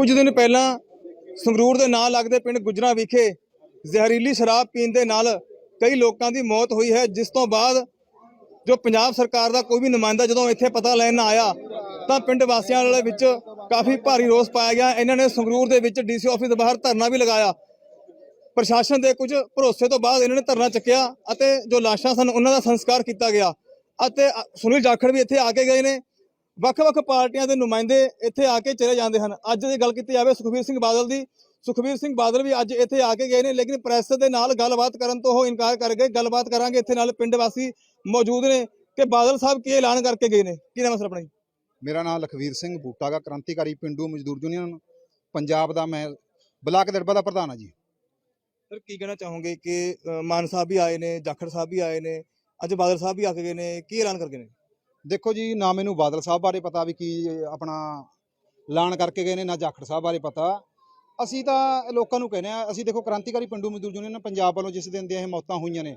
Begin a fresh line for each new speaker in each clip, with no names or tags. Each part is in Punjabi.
ਕੁਝ ਦਿਨ ਪਹਿਲਾਂ ਸੰਗਰੂਰ ਦੇ ਨਾਲ ਲੱਗਦੇ ਪਿੰਡ ਗੁਜਰਾ ਵਿਖੇ ਜ਼ਹਿਰੀਲੀ ਸ਼ਰਾਬ ਪੀਣ ਦੇ ਨਾਲ ਕਈ ਲੋਕਾਂ ਦੀ ਮੌਤ ਹੋਈ ਹੈ, ਜਿਸ ਤੋਂ ਬਾਅਦ ਜੋ ਪੰਜਾਬ ਸਰਕਾਰ ਦਾ ਕੋਈ ਵੀ ਨੁਮਾਇੰਦਾ ਜਦੋਂ ਇੱਥੇ ਪਤਾ ਲੈਣ ਆਇਆ, ਤਾਂ ਪਿੰਡ ਵਾਸੀਆਂ ਦੇ ਵਿੱਚ ਕਾਫੀ ਭਾਰੀ ਰੋਸ ਪਾਇਆ ਗਿਆ। ਇਹਨਾਂ ਨੇ ਸੰਗਰੂਰ ਦੇ ਵਿੱਚ ਡੀਸੀ ਆਫਿਸ ਦੇ ਬਾਹਰ ਧਰਨਾ ਵੀ ਲਗਾਇਆ। ਪ੍ਰਸ਼ਾਸਨ ਦੇ ਕੁਝ ਭਰੋਸੇ ਤੋਂ ਬਾਅਦ ਇਹਨਾਂ ਨੇ ਧਰਨਾ ਚੱਕਿਆ ਅਤੇ ਜੋ ਲਾਸ਼ਾਂ ਸਨ, ਉਹਨਾਂ ਦਾ ਸੰਸਕਾਰ ਕੀਤਾ ਗਿਆ ਅਤੇ ਸੁਨੀਲ ਜਾਖੜ ਵੀ ਇੱਥੇ ਆ ਕੇ ਗਏ ਨੇ। ਵੱਖ-ਵੱਖ ਪਾਰਟੀਆਂ ਦੇ ਨੁਮਾਇੰਦੇ ਇੱਥੇ ਆ ਕੇ ਚਲੇ ਜਾਂਦੇ ਹਨ। ਅੱਜ ਦੀ ਗੱਲ ਕੀਤੀ ਜਾਵੇ ਸੁਖਬੀਰ ਸਿੰਘ ਬਾਦਲ ਦੀ ਸੁਖਬੀਰ ਸਿੰਘ ਬਾਦਲ ਵੀ ਅੱਜ ਇੱਥੇ ਆ ਕੇ ਗਏ ਨੇ ਲੇਕਿਨ ਪ੍ਰੈਸ ਦੇ ਨਾਲ ਗੱਲਬਾਤ ਕਰਨ ਤੋਂ ਉਹ ਇਨਕਾਰ ਕਰ ਗਏ। ਗੱਲਬਾਤ ਕਰਾਂਗੇ ਇੱਥੇ ਨਾਲ ਪਿੰਡ ਵਾਸੀ ਮੌਜੂਦ ਨੇ ਕਿ ਬਾਦਲ ਸਾਹਿਬ ਕੀ ਐਲਾਨ ਕਰਕੇ ਗਏ ਨੇ। ਕੀ ਨਾਮ ਸਰ ਆਪਣਾ ਜੀ?
ਮੇਰਾ ਨਾਮ ਲਖਵੀਰ ਸਿੰਘ ਬੂਟਾਗਾ ਕ੍ਰਾਂਤੀਕਾਰੀ ਪਿੰਡੂ ਮਜ਼ਦੂਰ ਯੂਨੀਅਨ ਪੰਜਾਬ ਦਾ ਮੈਂ ਬਲਾਕ ਦਰਬਾ ਦਾ ਪ੍ਰਧਾਨ ਹਾਂ ਜੀ।
ਸਰ ਕੀ ਕਹਿਣਾ ਚਾਹੋਗੇ ਕਿ ਮਾਨ ਸਾਹਿਬ ਵੀ ਆਏ ਨੇ ਜਾਖੜ ਸਾਹਿਬ ਵੀ ਆਏ ਨੇ ਅੱਜ ਬਾਦਲ ਸਾਹਿਬ ਵੀ ਆ ਕੇ ਗਏ ਨੇ ਕੀ ਐਲਾਨ ਕਰਕੇ ਨੇ?
ਦੇਖੋ ਜੀ, ਨਾ ਮੈਨੂੰ ਬਾਦਲ ਸਾਹਿਬ ਬਾਰੇ ਪਤਾ ਵੀ ਕੀ ਆਪਣਾ ਐਲਾਨ ਕਰਕੇ ਗਏ ਨੇ, ਨਾ ਜਾਖੜ ਸਾਹਿਬ ਬਾਰੇ ਪਤਾ। ਅਸੀਂ ਤਾਂ ਲੋਕਾਂ ਨੂੰ ਕਹਿੰਦੇ ਆ ਅਸੀਂ ਦੇਖੋ ਕ੍ਰਾਂਤੀਕਾਰੀ ਪਿੰਡੂ ਮਜ਼ਦੂਰ ਯੂਨੀਅਨ ਪੰਜਾਬ ਵੱਲੋਂ ਜਿਸ ਦਿਨ ਦੀਆਂ ਇਹ ਮੌਤਾਂ ਹੋਈਆਂ ਨੇ,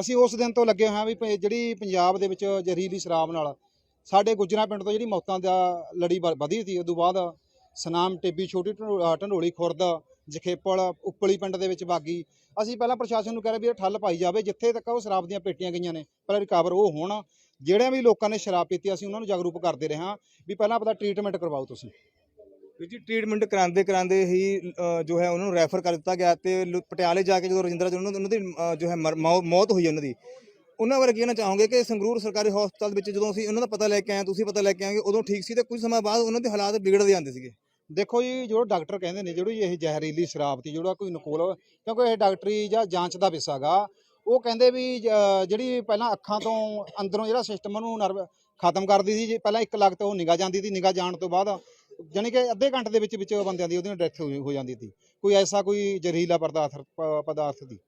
ਅਸੀਂ ਉਸ ਦਿਨ ਤੋਂ ਲੱਗੇ ਹੋਏ ਹਾਂ ਵੀ ਪ- ਜਿਹੜੀ ਪੰਜਾਬ ਦੇ ਵਿੱਚ ਜ਼ਹਿਰੀਲੀ ਸ਼ਰਾਬ ਨਾਲ ਸਾਡੇ ਗੁੱਜਰਾਂ ਪਿੰਡ ਤੋਂ ਜਿਹੜੀ ਮੌਤਾਂ ਦਾ ਲੜੀ ਵ- ਵਧੀ ਸੀ ਉਦੋਂ ਬਾਅਦ ਸਨਾਮ ਟਿੱਬੀ, ਛੋਟੀ ਢੰਡੋ- ਢੰਡੋਲੀ, ਖੁਰਦ, ਜਖੇਪਲ, ਉੱਪਲੀ ਪਿੰਡ ਦੇ ਵਿੱਚ ਬਾਗੀ ਅਸੀਂ ਪਹਿਲਾਂ ਪ੍ਰਸ਼ਾਸਨ ਨੂੰ ਕਹਿ ਰਹੇ ਵੀ ਇਹ ਠੱਲ ਪਾਈ ਜਾਵੇ, ਜਿੱਥੇ ਤੱਕ ਉਹ ਸ਼ਰਾਬ ਦੀਆਂ ਪੇਟੀਆਂ ਗਈਆਂ ਨੇ, ਪਹਿਲਾਂ ਰਿਕਵਰ ਉਹ ਹੋਣ। ਜਿਹੜਿਆਂ ਵੀ ਲੋਕਾਂ ਨੇ ਸ਼ਰਾਬ ਪੀਤੀ ਅਸੀਂ ਉਹਨਾਂ ਨੂੰ ਜਾਗਰੂਕ ਕਰਦੇ ਰਹੇ ਹਾਂ ਵੀ ਪਹਿਲਾਂ ਆਪਣਾ ਟ੍ਰੀਟਮੈਂਟ ਕਰਵਾਓ ਤੁਸੀਂ।
ਵੀਰ ਜੀ ਟ੍ਰੀਟਮੈਂਟ ਕਰਾਉਂਦੇ ਕਰਾਉਂਦੇ ਹੀ ਜੋ ਹੈ ਉਹਨਾਂ ਨੂੰ ਰੈਫਰ ਕਰ ਦਿੱਤਾ ਗਿਆ ਤੇ ਪਟਿਆਲੇ ਜਾ ਕੇ ਜਦੋਂ ਰਜਿੰਦਰਾ ਜੀ ਉਹਨਾਂ ਦੀ ਜੋ ਹੈ ਮੌਤ ਹੋਈ ਉਹਨਾਂ ਦੀ। ਉਹਨਾਂ ਬਾਰੇ ਕਹਿਣਾ ਚਾਹੋਗੇ ਕਿ ਸੰਗਰੂਰ ਸਰਕਾਰੀ ਹਸਪਤਾਲ ਵਿੱਚ ਜਦੋਂ ਅਸੀਂ ਉਹਨਾਂ ਦਾ ਪਤਾ ਲੈ ਕੇ ਆਏ ਤੁਸੀਂ ਪਤਾ ਲੈ ਕੇ ਆਏ ਉਦੋਂ ਠੀਕ ਸੀ ਤੇ ਕੁਝ ਸਮਾਂ ਬਾਅਦ ਉਹਨਾਂ ਦੇ ਹਾਲਾਤ ਵਿਗੜਦੇ ਜਾਂਦੇ ਸੀਗੇ?
ਦੇਖੋ ਜੀ ਜੋ ਡਾਕਟਰ ਕਹਿੰਦੇ ਨੇ ਜਿਹੜੀ ਇਹ ਜ਼ਹਿਰੀਲੀ ਸ਼ਰਾਬ ਤੀ ਜਿਹੜਾ ਕੋਈ ਨਕੋਲ ਕਿਉਂਕਿ ਇਹ ਡਾਕਟਰੀ ਜਾਂ ਜਾਂਚ ਦਾ ਵਿਸ਼ਾ ਗਾ ਉਹ ਕਹਿੰਦੇ ਵੀ ਜਿਹੜੀ ਪਹਿਲਾਂ ਅੱਖਾਂ ਤੋਂ ਅੰਦਰੋਂ ਜਿਹੜਾ ਸਿਸਟਮ ਉਹਨੂੰ ਨਰਵ ਖਤਮ ਕਰਦੀ ਸੀ ਜੇ ਪਹਿਲਾਂ ਇੱਕ ਲੱਗ ਤੇ ਉਹ ਨਿਗਾਹ ਜਾਂਦੀ ਸੀ ਨਿਗਾਹ ਜਾਣ ਤੋਂ ਬਾਅਦ ਜਾਣੀ ਕਿ ਅੱਧੇ ਘੰਟੇ ਦੇ ਵਿੱਚ ਵਿੱਚ ਬੰਦਿਆਂ ਦੀ ਉਹਦੀ ਡੈਥ ਹੋ ਜਾਂਦੀ ਸੀ। ਕੋਈ ਐਸਾ ਕੋਈ ਜ਼ਹਿਰੀਲਾ ਪਦਾਰਥ ਪਦਾਰਥ ਦੀ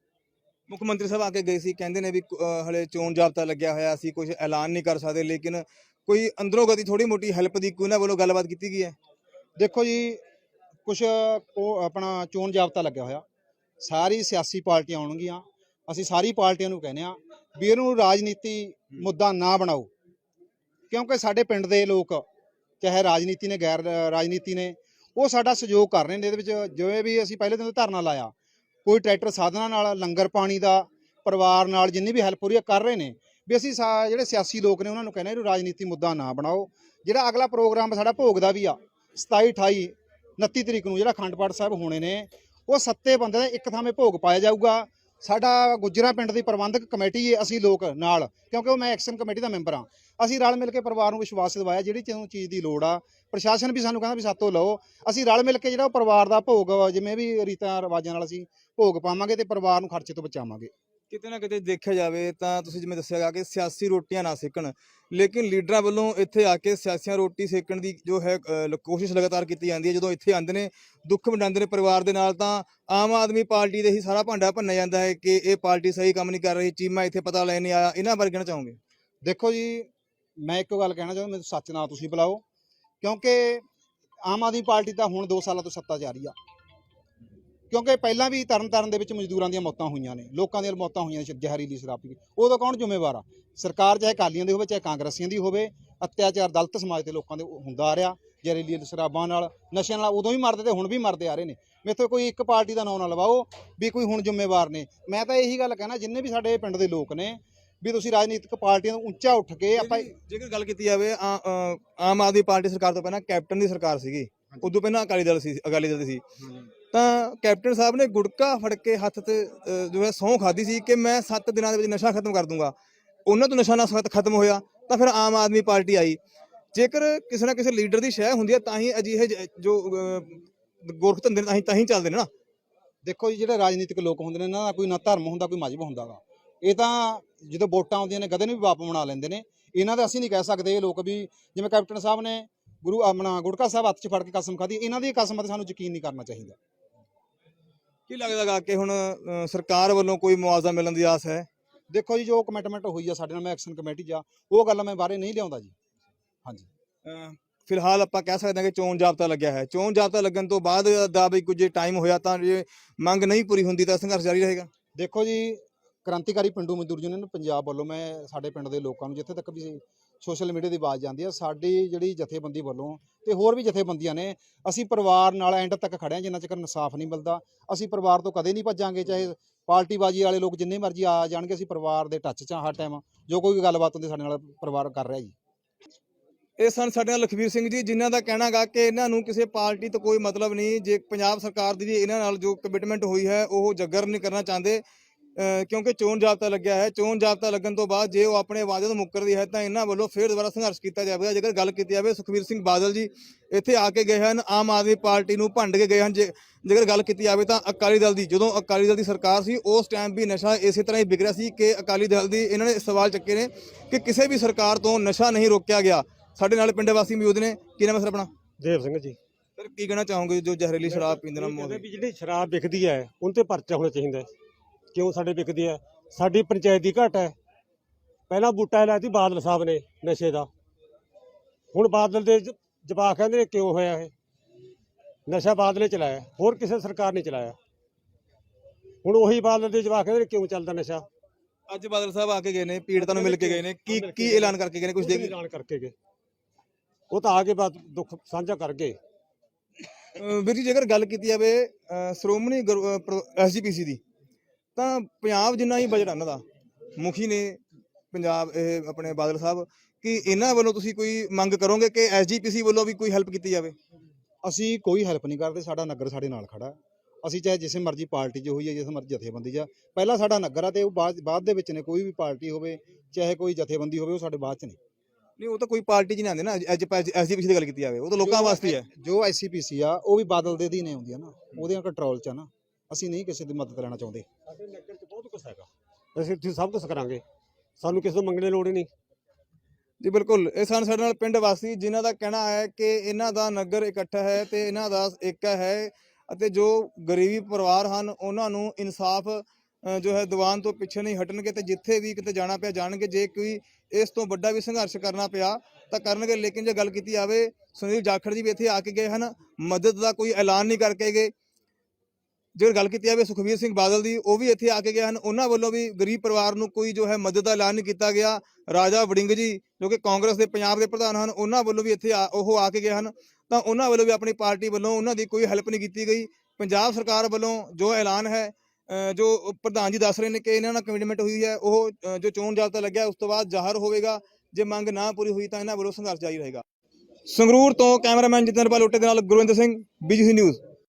ਮੁੱਖ ਮੰਤਰੀ ਸਾਹਿਬ ਆ ਕੇ ਗਏ ਸੀ ਕਹਿੰਦੇ ਨੇ ਵੀ ਹਲੇ ਚੋਣ ਜਾਬਤਾ ਲੱਗਿਆ ਹੋਇਆ ਅਸੀਂ ਕੁਝ ਐਲਾਨ ਨਹੀਂ ਕਰ ਸਕਦੇ ਲੇਕਿਨ ਕੋਈ ਅੰਦਰੋਂ ਗਤੀ ਥੋੜੀ ਮੋਟੀ ਹੈਲਪ ਦੀ ਕੋਈ ਨਾ ਵੱਲੋਂ ਗੱਲਬਾਤ ਕੀਤੀ ਗਈ ਹੈ?
ਦੇਖੋ ਜੀ ਕੁਝ ਉਹ ਆਪਣਾ ਚੋਣ ਜਾਬਤਾ ਲੱਗਿਆ ਹੋਇਆ। ਸਾਰੀ ਸਿਆਸੀ ਪਾਰਟੀਆਂ ਆਉਣਗੀਆਂ ਅਸੀਂ ਸਾਰੀ ਪਾਰਟੀਆਂ ਨੂੰ ਕਹਿੰਦੇ ਆ ਵੀ ਇਹਨੂੰ ਰਾਜਨੀਤੀ ਮੁੱਦਾ ਨਾ ਬਣਾਓ। ਕਿਉਂਕਿ ਸਾਡੇ ਪਿੰਡ ਦੇ ਲੋਕ, ਚਾਹੇ ਰਾਜਨੀਤੀ ਨੇ, ਗੈਰ ਰਾਜਨੀਤੀ ਨੇ, ਉਹ ਸਾਡਾ ਸਹਿਯੋਗ ਕਰ ਰਹੇ ਨੇ। ਇਹਦੇ ਵਿੱਚ ਜਿਵੇਂ ਵੀ ਅਸੀਂ ਪਹਿਲੇ ਦਿਨ ਧਰਨਾ ਲਾਇਆ, ਕੋਈ ਟਰੈਕਟਰ ਸਾਧਨਾਂ ਨਾਲ, ਲੰਗਰ ਪਾਣੀ ਦਾ, ਪਰਿਵਾਰ ਨਾਲ ਜਿੰਨੀ ਵੀ ਹੈਲਪ ਹੋ ਰਹੀ ਹੈ ਕਰ ਰਹੇ ਨੇ। ਵੀ ਅਸੀਂ ਸਾ- ਜਿਹੜੇ ਸਿਆਸੀ ਲੋਕ ਨੇ, ਉਹਨਾਂ ਨੂੰ ਕਹਿੰਦੇ ਇਹਨੂੰ ਰਾਜਨੀਤੀ ਮੁੱਦਾ ਨਾ ਬਣਾਓ। ਜਿਹੜਾ ਅਗਲਾ ਪ੍ਰੋਗਰਾਮ ਸਾਡਾ ਭੋਗ ਦਾ ਵੀ ਆ 27 28 29 ਤਰੀਕ ਨੂੰ ਜਿਹੜਾ ਅਖੰਡ ਪਾਠ ਸਾਹਿਬ ਹੋਣੇ ਨੇ, ਉਹ ਸੱਤੇ ਬੰਦੇ ਦਾ ਇੱਕ ਥਾਵੇਂ ਭੋਗ ਪਾਇਆ ਜਾਊਗਾ। ਸਾਡਾ ਗੁੱਜਰਾਂ ਪਿੰਡ ਦੀ ਪ੍ਰਬੰਧਕ ਕਮੇਟੀ ਹੈ, ਅਸੀਂ ਲੋਕ ਨਾਲ, ਕਿਉਂਕਿ ਉਹ ਮੈਂ ਐਕਸ਼ਨ ਕਮੇਟੀ ਦਾ ਮੈਂਬਰ ਹਾਂ। ਅਸੀਂ ਰਲ ਮਿਲ ਕੇ ਪਰਿਵਾਰ ਨੂੰ ਵਿਸ਼ਵਾਸ ਦਿਵਾਇਆ, ਜਿਹੜੀ ਤੁਹਾਨੂੰ ਚੀਜ਼ ਦੀ ਲੋੜ ਆ, ਪ੍ਰਸ਼ਾਸਨ ਵੀ ਸਾਨੂੰ ਕਹਿੰਦਾ ਵੀ ਸਾਤੋਂ ਲਓ। ਅਸੀਂ ਰਲ ਮਿਲ ਕੇ ਜਿਹੜਾ ਉਹ ਪਰਿਵਾਰ ਦਾ ਭੋਗ, ਜਿਵੇਂ ਵੀ ਰੀਤਾਂ ਰਿਵਾਜਾਂ ਨਾਲ ਅਸੀਂ ਭੋਗ ਪਾਵਾਂਗੇ ਤੇ ਪਰਿਵਾਰ ਨੂੰ ਖਰਚੇ ਤੋਂ ਬਚਾਵਾਂਗੇ।
ਕਿਤੇ ਨਾ ਕਿਤੇ ਦੇਖਿਆ ਜਾਵੇ ਤਾਂ ਤੁਸੀਂ ਜਿਵੇਂ ਦੱਸਿਆ ਗਿਆ ਕਿ ਸਿਆਸੀ ਰੋਟੀਆਂ ਨਾ ਸੇਕਣ। ਲੇਕਿਨ ਲੀਡਰਾਂ ਵੱਲੋਂ ਇੱਥੇ ਆ ਕੇ ਸਿਆਸੀਆਂ ਰੋਟੀ ਸੇਕਣ ਦੀ ਜੋ ਹੈ ਅ, ਕੋਸ਼ਿਸ਼ ਲਗਾਤਾਰ ਕੀਤੀ ਜਾਂਦੀ ਹੈ। ਜਦੋਂ ਇੱਥੇ ਆਉਂਦੇ ਨੇ ਦੁੱਖ ਵੰਡਾਉਂਦੇ ਨੇ ਪਰਿਵਾਰ ਦੇ ਨਾਲ ਤਾਂ ਆਮ ਆਦਮੀ ਪਾਰਟੀ ਦੇ ਹੀ ਸਾਰਾ ਭਾਂਡਾ ਭੰਨਿਆ ਜਾਂਦਾ ਹੈ ਕਿ ਇਹ ਪਾਰਟੀ ਸਹੀ ਕੰਮ ਨਹੀਂ ਕਰ ਰਹੀ ਚੀਮਾ ਇੱਥੇ ਪਤਾ ਲੈਣ ਨਹੀਂ ਆਇਆ। ਇਹਨਾਂ ਬਾਰੇ ਕਹਿਣਾ ਚਾਹੋਗੇ?
ਦੇਖੋ ਜੀ ਮੈਂ ਇੱਕੋ ਗੱਲ ਕਹਿਣਾ ਚਾਹੁੰਦਾ ਮੈਨੂੰ ਸੱਚ ਨਾਲ ਤੁਸੀਂ ਬੁਲਾਓ। ਕਿਉਂਕਿ ਆਮ ਆਦਮੀ ਪਾਰਟੀ ਤਾਂ ਹੁਣ 2 ਸਾਲਾਂ ਤੋਂ ਸੱਤਾ 'ਚ ਆ ਰਹੀ ਆ। ਕਿਉਂਕਿ ਪਹਿਲਾਂ ਵੀ ਤਰਨਤਾਰਨ ਦੇ ਵਿੱਚ ਮਜ਼ਦੂਰਾਂ ਦੀਆਂ ਮੌਤਾਂ ਹੋਈਆਂ ਨੇ ਲੋਕਾਂ ਦੀਆਂ ਮੌਤਾਂ ਹੋਈਆਂ ਨੇ ਜ਼ਹਿਰੀਲੀ ਸ਼ਰਾਬ ਪੀ ਕੇ। ਉਦੋਂ ਕੌਣ ਜ਼ਿੰਮੇਵਾਰ ਆ? ਸਰਕਾਰ ਚਾਹੇ ਅਕਾਲੀਆਂ ਦੀ ਹੋਵੇ ਚਾਹੇ ਕਾਂਗਰਸੀਆਂ ਦੀ ਹੋਵੇ ਅਤਿਆਚਾਰ ਦਲਿਤ ਸਮਾਜ ਦੇ ਲੋਕਾਂ ਦੇ ਹੁੰਦਾ ਆ ਰਿਹਾ ਜ਼ਹਿਰੀਲੀ ਸ਼ਰਾਬਾਂ ਨਾਲ ਨਸ਼ਿਆਂ ਨਾਲ ਉਦੋਂ ਵੀ ਮਰਦੇ ਤੇ ਹੁਣ ਵੀ ਮਰਦੇ ਆ ਰਹੇ ਨੇ। ਮੇਥੋਂ ਕੋਈ ਇੱਕ ਪਾਰਟੀ ਦਾ ਨਾਂ ਨਾ ਲਵਾਓ ਵੀ ਕੋਈ ਹੁਣ ਜ਼ਿੰਮੇਵਾਰ ਨੇ। ਮੈਂ ਤਾਂ ਇਹੀ ਗੱਲ ਕਹਿਣਾ ਜਿੰਨੇ ਵੀ ਸਾਡੇ ਪਿੰਡ ਦੇ ਲੋਕ ਨੇ ਵੀ ਤੁਸੀਂ ਰਾਜਨੀਤਿਕ ਪਾਰਟੀਆਂ ਤੋਂ ਉੱਚਾ ਉੱਠ ਕੇ ਆਪਾਂ
ਜੇਕਰ ਗੱਲ ਕੀਤੀ ਜਾਵੇ ਆਮ ਆਦਮੀ ਪਾਰਟੀ ਸਰਕਾਰ ਤੋਂ ਪਹਿਲਾਂ ਕੈਪਟਨ ਦੀ ਸਰਕਾਰ ਸੀਗੀ। ਉਦੋਂ ਪਹਿਲਾਂ ਅਕਾਲੀ ਦਲ ਸੀ ਅਕਾਲੀ ਦਲ ਸੀ। ਤਾਂ ਕੈਪਟਨ ਸਾਹਿਬ ਨੇ ਗੁੜਕਾ ਫੜ ਕੇ ਹੱਥ ਤੇ ਅ, ਜੋ ਹੈ ਸਹੁੰ ਖਾਦੀ ਸੀ ਕਿ ਮੈਂ 7 ਦਿਨਾਂ ਦੇ ਵਿੱਚ ਨਸ਼ਾ ਖਤਮ ਕਰ ਦੂੰਗਾ। ਉਹਨਾਂ ਤੋਂ ਨਸ਼ਾ ਨਾ ਸਖਤ ਖਤਮ ਹੋਇਆ ਤਾਂ ਫਿਰ ਆਮ ਆਦਮੀ ਪਾਰਟੀ ਆਈ। ਜੇਕਰ ਕਿਸੇ ਨਾ ਕਿਸੇ ਲੀਡਰ ਦੀ ਸ਼ਹਿ ਹੁੰਦੀ ਹੈ ਤਾਂ ਹੀ ਅਜਿਹੇ ਜ- ਜੋ ਅ, ਗੋਰਖ ਧੰਦੇ ਨੇ ਤਾਂ ਹੀ ਤਾਂ ਹੀ ਚੱਲਦੇ ਨੇ ਨਾ।
ਦੇਖੋ ਜੀ ਜਿਹੜੇ ਰਾਜਨੀਤਿਕ ਲੋਕ ਹੁੰਦੇ ਨੇ ਇਹਨਾਂ ਦਾ ਕੋਈ ਨਾ ਧਰਮ ਹੁੰਦਾ ਕੋਈ ਮਜਹਬ ਹੁੰਦਾਗਾ ਇਹ ਤਾਂ ਜਦੋਂ ਵੋਟਾਂ ਆਉਂਦੀਆਂ ਨੇ ਗਧੇ ਨੂੰ ਵੀ ਬਾਪ ਬਣਾ ਲੈਂਦੇ ਨੇ। ਇਹਨਾਂ ਦਾ ਅਸੀਂ ਨਹੀਂ ਕਹਿ ਸਕਦੇ ਇਹ ਲੋਕ ਵੀ ਜਿਵੇਂ ਕੈਪਟਨ ਸਾਹਿਬ ਨੇ ਗੁਰੂ ਆਪਣਾ ਗੁਟਕਾ ਸਾਹਿਬ ਹੱਥ 'ਚ ਫੜ ਕੇ ਕਸਮ ਖਾਧੀ ਇਹਨਾਂ ਦੀ ਕਸਮ ਤੇ ਸਾਨੂੰ ਯਕੀਨ ਨਹੀਂ ਕਰਨਾ ਚਾਹੀਦਾ।
ਕੀ ਲੱਗਦਾਗਾ ਕਿ ਹੁਣ ਅ, ਸਰਕਾਰ ਵੱਲੋਂ ਕੋਈ ਮੁਆਵਜ਼ਾ ਮਿਲਣ ਦੀ ਆਸ ਹੈ?
ਦੇਖੋ ਜੀ ਜੋ ਕਮਿਟਮੈਂਟ ਹੋਈ ਆ ਸਾਡੇ ਨਾਲ ਮੈਂ ਐਕਸ਼ਨ ਕਮੇਟੀ 'ਚ ਆ ਉਹ ਗੱਲ ਮੈਂ ਬਾਰੇ ਨਹੀਂ ਲਿਆਉਂਦਾ ਜੀ। ਹਾਂਜੀ।
ਅ, ਫਿਲਹਾਲ ਆਪਾਂ ਕਹਿ ਸਕਦੇ ਹਾਂ ਕਿ ਚੋਣ ਜਾਬਤਾ ਲੱਗਿਆ ਹੈ। ਚੋਣ ਜਾਬਤਾ ਲੱਗਣ ਤੋਂ ਬਾਅਦ ਦਾ ਵੀ ਕੁਝ ਟਾਈਮ ਹੋਇਆ ਤਾਂ ਜੇ ਮੰਗ ਨਹੀਂ ਪੂਰੀ ਹੁੰਦੀ ਤਾਂ ਸੰਘਰਸ਼ ਜਾਰੀ ਰਹੇਗਾ।
ਦੇਖੋ ਜੀ ਕ੍ਰਾਂਤੀਕਾਰੀ ਪਿੰਡੂ ਮਜ਼ਦੂਰ ਯੂਨੀਅਨ ਪੰਜਾਬ ਵੱਲੋਂ ਮੈਂ, ਸਾਡੇ ਪਿੰਡ ਦੇ ਲੋਕਾਂ ਨੂੰ, ਜਿੱਥੇ ਤੱਕ ਵੀ ਸੋਸ਼ਲ ਮੀਡੀਆ ਦੀ ਆਵਾਜ਼ ਜਾਂਦੀ ਹੈ ਸਾਡੀ ਜਿਹੜੀ ਜਥੇਬੰਦੀ ਵੱਲੋਂ ਤੇ ਹੋਰ ਵੀ ਜਥੇਬੰਦੀਆਂ ਨੇ, ਅਸੀਂ ਪਰਿਵਾਰ ਨਾਲ ਐਂਡ ਤੱਕ ਖੜੇ ਹਾਂ, ਜਿੰਨਾ ਚਿਰ ਇਨਸਾਫ ਨਹੀਂ ਮਿਲਦਾ, ਅਸੀਂ ਪਰਿਵਾਰ ਤੋਂ ਕਦੇ ਨਹੀਂ ਭੱਜਾਂਗੇ, ਚਾਹੇ ਪਾਰਟੀਬਾਜ਼ੀ ਵਾਲੇ ਲੋਕ ਜਿੰਨੇ ਮਰਜ਼ੀ ਆ ਜਾਣਗੇ, ਅਸੀਂ ਪਰਿਵਾਰ ਦੇ ਟੱਚ 'ਚ ਹਾਂ ਹਰ ਟਾਈਮ ਜੋ ਕੋਈ ਗੱਲਬਾਤ ਹੁੰਦੀ ਸਾਡੇ ਨਾਲ ਪਰਿਵਾਰ ਕਰ ਰਿਹਾ ਜੀ।
ਇਹ ਸਨ ਸਾਡੇ ਨਾਲ ਲਖਵੀਰ ਸਿੰਘ ਜੀ, ਜਿਨ੍ਹਾਂ ਦਾ ਕਹਿਣਾ ਗਾ ਕਿ ਇਹਨਾਂ ਨੂੰ ਕਿਸੇ ਪਾਰਟੀ ਤੋਂ ਕੋਈ ਮਤਲਬ ਨਹੀਂ, ਜੇ ਪੰਜਾਬ ਸਰਕਾਰ ਦੀ ਵੀ ਇਹਨਾਂ ਨਾਲ ਜੋ ਕਮਿਟਮੈਂਟ ਹੋਈ ਹੈ, ਉਹ ਜੱਗਰ ਨਹੀਂ ਕਰਨਾ ਚਾਹੁੰਦੇ ਕਿਉਂਕਿ ਚੋਣ ਜਾਬਤਾ ਲੱਗਿਆ ਹੈ ਚੋਣ ਜਾਬਤਾ ਲੱਗਣ ਤੋਂ ਬਾਅਦ ਜੇ ਉਹ ਆਪਣੇ ਵਾਅਦੇ ਤੋਂ ਮੁੱਕਰਦੀ ਹੈ ਤਾਂ ਇਹਨਾਂ ਵੱਲੋਂ ਫੇਰ ਦੁਬਾਰਾ ਸੰਘਰਸ਼ ਕੀਤਾ ਜਾਵੇਗਾ ਜੇਕਰ ਗੱਲ ਕੀਤੀ ਜਾਵੇ ਸੁਖਵੀਰ ਸਿੰਘ ਬਾਦਲ ਜੀ ਇੱਥੇ ਆ ਕੇ ਗਏ ਹਨ ਆਮ ਆਦਮੀ ਪਾਰਟੀ ਨੂੰ ਭੰਡ ਕੇ ਗਏ ਹਨ। ਜੇ ਜੇਕਰ ਗੱਲ ਕੀਤੀ ਜਾਵੇ ਤਾਂ ਅਕਾਲੀ ਦਲ ਦੀ ਜਦੋਂ ਅਕਾਲੀ ਦਲ ਦੀ ਸਰਕਾਰ ਸੀ ਉਸ ਟਾਈਮ ਵੀ ਨਸ਼ਾ ਇਸੇ ਤਰ੍ਹਾਂ ਹੀ ਰਿਹਾ ਸੀ ਕਿ ਅਕਾਲੀ ਦਲ ਦੀ ਇਹਨਾਂ ਨੇ ਸਵਾਲ ਚੱਕੇ ਨੇ ਕਿ ਕਿਸੇ ਵੀ ਸਰਕਾਰ ਤੋਂ ਨਸ਼ਾ ਨਹੀਂ ਰੋਕਿਆ ਗਿਆ। ਸਾਡੇ ਨਾਲ ਪਿੰਡ ਵਾਸੀ ਮੌਜੂਦ ਨੇ। ਕੀ ਨਾਮ ਹੈ ਸਰ ਆਪਣਾ?
ਦੇਵ ਸਿੰਘ ਜੀ।
ਸਰ ਕੀ ਕਹਿਣਾ ਚਾਹੋਗੇ ਜੋ ਜ਼ਹਿਰੀਲੀ ਸ਼ਰਾਬ ਪੀਂਦੇ ਨਾਲ ਮੌਤ
ਜਿਹੜੀ ਸ਼ਰਾਬ ਵਿਕਦੀ ਹੈ ਉਹਨ ਤੇ ਪਰਚਾ ਹੋਣਾ ਚਾਹੀਦਾ ਹੈ। ਕਿਉਂ ਸਾਡੇ ਵਿਕਦੀ ਹੈ? ਸਾਡੀ ਪੰਚਾਇਤ ਦੀ ਘਟ ਹੈ। ਪਹਿਲਾਂ ਬੂਟਾ ਲਾਇਆ ਸੀ ਬਾਦਲ ਸਾਹਿਬ ਨੇ ਨਸ਼ੇ ਦਾ। ਹੁਣ ਬਾਦਲ ਦੇ ਜ- ਜਵਾਕ ਕਹਿੰਦੇ ਨੇ ਕਿਉਂ ਹੋਇਆ ਇਹ? ਨਸ਼ਾ ਬਾਦਲ ਨੇ ਚਲਾਇਆ। ਹੋਰ ਕਿਸੇ ਸਰਕਾਰ ਨੇ ਚਲਾਇਆ? ਹੁਣ ਉਹੀ ਬਾਦਲ ਦੇ ਜਵਾਕ ਕਹਿੰਦੇ ਨੇ ਕਿਉਂ ਚੱਲਦਾ ਨਸ਼ਾ?
ਅੱਜ ਬਾਦਲ ਸਾਹਿਬ ਆ ਕੇ ਗਏ ਨੇ ਪੀੜਤਾਂ ਨੂੰ ਮਿਲ ਕੇ ਗਏ ਨੇ। ਕੀ ਕੀ ਐਲਾਨ ਕਰਕੇ ਗਏ ਨੇ? ਕੁਝ ਦੇ
ਐਲਾਨ ਕਰਕੇ ਗਏ। ਉਹ ਤਾਂ ਆ ਕੇ ਬਾਅਦ ਦੁੱਖ ਸਾਂਝਾ ਕਰ ਗਏ।
ਵੀਰ ਜੀ ਜੇਕਰ ਗੱਲ ਕੀਤੀ ਜਾਵੇ ਸ਼੍ਰੋਮਣੀ ਐਸਜੀਪੀਸੀ ਦੀ ਤਾਂ ਪੰਜਾਬ ਜਿੰਨਾ ਹੀ ਬਜਟ ਇਹਨਾਂ ਦਾ ਮੁਖੀ ਨੇ ਪੰਜਾਬ ਇਹ ਆਪਣੇ ਬਾਦਲ ਸਾਹਿਬ ਕਿ ਇਹਨਾਂ ਵੱਲੋਂ ਤੁਸੀਂ ਕੋਈ ਮੰਗ ਕਰੋਗੇ ਕਿ ਐਸਜੀਪੀਸੀ ਵੱਲੋਂ ਵੀ ਕੋਈ ਹੈਲਪ ਕੀਤੀ ਜਾਵੇ
ਅਸੀਂ ਕੋਈ ਹੈਲਪ ਨਹੀਂ ਕਰਦੇ ਸਾਡਾ ਨਗਰ ਸਾਡੇ ਨਾਲ ਖੜਾ। ਅਸੀਂ ਚਾਹੇ ਜਿਸੇ ਮਰਜ਼ੀ ਪਾਰਟੀ 'ਚ ਹੋਈ ਹੈ ਜਿਸ ਮਰਜ਼ੀ ਜਥੇਬੰਦੀ 'ਚ। ਪਹਿਲਾਂ ਸਾਡਾ ਨਗਰ ਆ ਤੇ ਉਹ ਬਾਅਦ ਬਾਅਦ ਦੇ ਵਿੱਚ ਨੇ ਕੋਈ ਵੀ ਪਾਰਟੀ ਹੋਵੇ ਚਾਹੇ ਕੋਈ ਜਥੇਬੰਦੀ ਹੋਵੇ ਉਹ ਸਾਡੇ ਬਾਅਦ 'ਚ ਨੇ
ਨਹੀਂ ਉਹ ਤਾਂ ਕੋਈ ਪਾਰਟੀ 'ਚ ਨਹੀਂ ਆਉਂਦੇ ਨਾ ਅੱਜ ਐਸਜੀਪੀਸੀ ਦੀ ਗੱਲ ਕੀਤੀ ਜਾਵੇ ਉਹ ਤਾਂ ਲੋਕਾਂ ਵਾਸਤੇ ਹੈ
ਜੋ ਐਸਸੀਪੀਸੀ ਆ ਉਹ ਵੀ ਬਾਦਲ ਦੇ ਅਧੀਨੇ ਆਉਂਦੀ ਆ ਨਾ ਉਹਦੇ ਕੰਟਰੋਲ 'ਚ ਆ ਨਾ ਅਸੀਂ ਨਹੀਂ ਕਿਸੇ ਦੀ ਮਦਦ ਲੈਣਾ ਚਾਹੁੰਦੇ।
ਸਾਡੇ ਨਗਰ 'ਚ ਬਹੁਤ ਕੁਝ ਹੈਗਾ। ਅਸੀਂ ਇੱਥੇ ਸਭ ਕੁਝ ਕਰਾਂਗੇ। ਸਾਨੂੰ ਕਿਸੇ ਤੋਂ ਮੰਗਣ ਦੀ ਲੋੜ ਹੀ ਨਹੀਂ।
ਜੀ ਬਿਲਕੁਲ। ਇਹ ਸਨ ਸਾਡੇ ਨਾਲ ਪਿੰਡ ਵਾਸੀ ਜਿਨ੍ਹਾਂ ਦਾ ਕਹਿਣਾ ਹੈ ਕਿ ਇਹਨਾਂ ਦਾ ਨਗਰ ਇਕੱਠਾ ਹੈ ਤੇ ਇਹਨਾਂ ਦਾ ਏਕਾ ਹੈ ਅਤੇ ਜੋ ਗਰੀਬੀ ਪਰਿਵਾਰ ਹਨ ਉਹਨਾਂ ਨੂੰ ਇਨਸਾਫ ਜੋ ਹੈ ਦੀਵਾਨ ਤੋਂ ਪਿੱਛੇ ਨਹੀਂ ਹਟਣਗੇ ਤੇ ਜਿੱਥੇ ਵੀ ਕਿਤੇ ਜਾਣਾ ਪਿਆ ਜਾਣਗੇ ਜੇ ਕੋਈ ਇਸ ਤੋਂ ਵੱਡਾ ਵੀ ਸੰਘਰਸ਼ ਕਰਨਾ ਪਿਆ ਤਾਂ ਕਰਨਗੇ। ਲੇਕਿਨ ਜੇ ਗੱਲ ਕੀਤੀ ਜਾਵੇ ਸੁਨੀਲ ਜਾਖੜ ਜੀ ਵੀ ਇੱਥੇ ਆ ਕੇ ਗਏ ਹਨ। ਮਦਦ ਦਾ ਕੋਈ ਐਲਾਨ ਨਹੀਂ ਕਰਕੇ ਗਏ। ਜੇਕਰ ਗੱਲ ਕੀਤੀ ਜਾਵੇ ਸੁਖਵੀਰ ਸਿੰਘ ਬਾਦਲ ਦੀ, ਉਹ ਵੀ ਇੱਥੇ ਆ ਕੇ ਗਏ ਹਨ। ਉਹਨਾਂ ਵੱਲੋਂ ਵੀ ਗਰੀਬ ਪਰਿਵਾਰ ਨੂੰ ਕੋਈ ਜੋ ਹੈ ਮਦਦ ਦਾ ਐਲਾਨ ਨਹੀਂ ਕੀਤਾ ਗਿਆ। ਰਾਜਾ ਵੜਿੰਗ ਜੀ, ਜੋ ਕਿ ਕਾਂਗਰਸ ਦੇ ਪੰਜਾਬ ਦੇ ਪ੍ਰਧਾਨ ਹਨ, ਉਹਨਾਂ ਵੱਲੋਂ ਵੀ ਇੱਥੇ ਆ- ਉਹ ਆ ਕੇ ਗਏ ਹਨ। ਤਾਂ ਉਹਨਾਂ ਵੱਲੋਂ ਵੀ ਆਪਣੀ ਪਾਰਟੀ ਵੱਲੋਂ ਉਹਨਾਂ ਦੀ ਕੋਈ ਹੈਲਪ ਨਹੀਂ ਕੀਤੀ ਗਈ। ਪੰਜਾਬ ਸਰਕਾਰ ਵੱਲੋਂ ਜੋ ਐਲਾਨ ਹੈ ਜੋ ਪ੍ਰਧਾਨ ਜੀ ਦੱਸ ਰਹੇ ਨੇ ਕਿ ਇਹਨਾਂ ਨਾਲ ਕਮਿਟਮੈਂਟ ਹੋਈ ਹੈ, ਉਹ ਜੋ ਚੋਣ ਜਾਬਤਾ ਲੱਗਿਆ, ਉਸ ਤੋਂ ਬਾਅਦ ਜ਼ਾਹਰ ਹੋਵੇਗਾ। ਜੇ ਮੰਗ ਨਾ ਪੂਰੀ ਹੋਈ ਤਾਂ ਇਹਨਾਂ ਵੱਲੋਂ ਸੰਘਰਸ਼ ਜਾਰੀ ਰਹੇਗਾ। ਸੰਗਰੂਰ ਤੋਂ ਕੈਮਰਾਮੈਨ ਜਤਿੰਦਰਪਾਲ ਉੱਟੇ ਦੇ ਨਾਲ ਗੁਰਵਿੰਦਰ ਸਿੰਘ, ਬੀਜੀਸੀ ਨਿਊਜ਼।